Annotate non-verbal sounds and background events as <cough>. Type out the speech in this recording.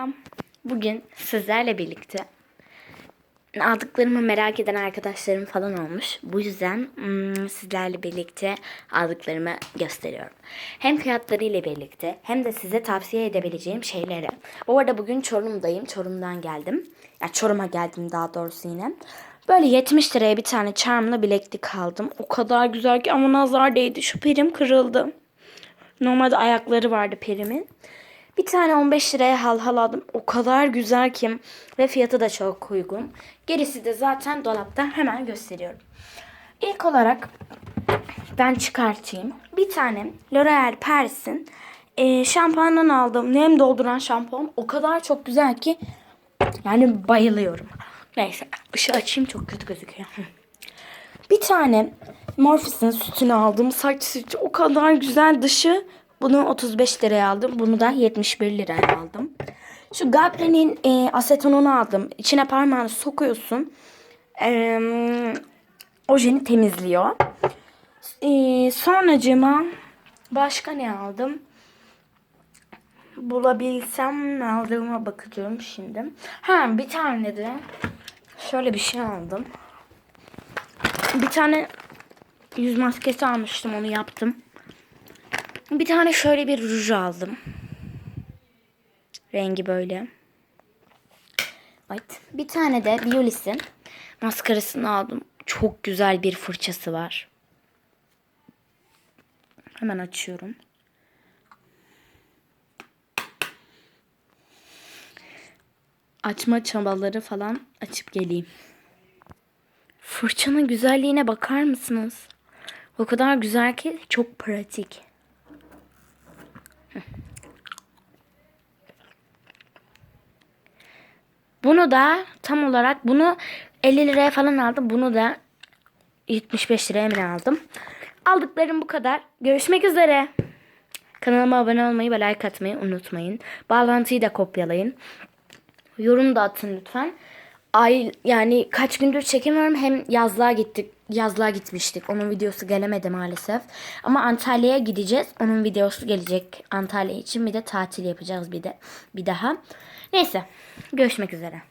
Selam. Bugün sizlerle birlikte aldıklarımı merak eden arkadaşlarım falan olmuş. Bu yüzden hmm, sizlerle birlikte aldıklarımı gösteriyorum. Hem fiyatları ile birlikte hem de size tavsiye edebileceğim şeyleri. Bu arada bugün Çorum'dayım. Çorum'dan geldim. Ya Çorum'a geldim daha doğrusu yine. Böyle 70 liraya bir tane charmlı bileklik aldım. O kadar güzel ki ama nazar değdi. Şu perim kırıldı. Normalde ayakları vardı perimin. Bir tane 15 liraya halhal aldım. O kadar güzel ki ve fiyatı da çok uygun. Gerisi de zaten dolapta hemen gösteriyorum. İlk olarak ben çıkartayım. Bir tane L'Oreal Paris'in e, şampuandan aldım. Nem dolduran şampuan. O kadar çok güzel ki yani bayılıyorum. Neyse ışığı açayım çok kötü gözüküyor. Bir tane Morpheus'ın sütünü aldım. Saç sütü o kadar güzel dışı. Bunu 35 liraya aldım. Bunu da 71 liraya aldım. Şu Gabriel'in e, asetonunu aldım. İçine parmağını sokuyorsun. E, ojeni temizliyor. E, sonracığıma başka ne aldım? Bulabilsem aldığıma bakıyorum şimdi. Ha bir tane de şöyle bir şey aldım. Bir tane yüz maskesi almıştım onu yaptım. Bir tane şöyle bir ruj aldım. Rengi böyle. Evet. Bir tane de Biolis'in maskarasını aldım. Çok güzel bir fırçası var. Hemen açıyorum. Açma çabaları falan açıp geleyim. Fırçanın güzelliğine bakar mısınız? O kadar güzel ki çok pratik. <laughs> Bunu da tam olarak bunu 50 liraya falan aldım. Bunu da 75 liraya mı aldım? Aldıklarım bu kadar. Görüşmek üzere. Kanalıma abone olmayı ve like atmayı unutmayın. Bağlantıyı da kopyalayın. Yorum da atın lütfen. Ay yani kaç gündür çekemiyorum. Hem yazlığa gittik. Yazlığa gitmiştik. Onun videosu gelemedi maalesef. Ama Antalya'ya gideceğiz. Onun videosu gelecek Antalya için. Bir de tatil yapacağız bir de bir daha. Neyse. Görüşmek üzere.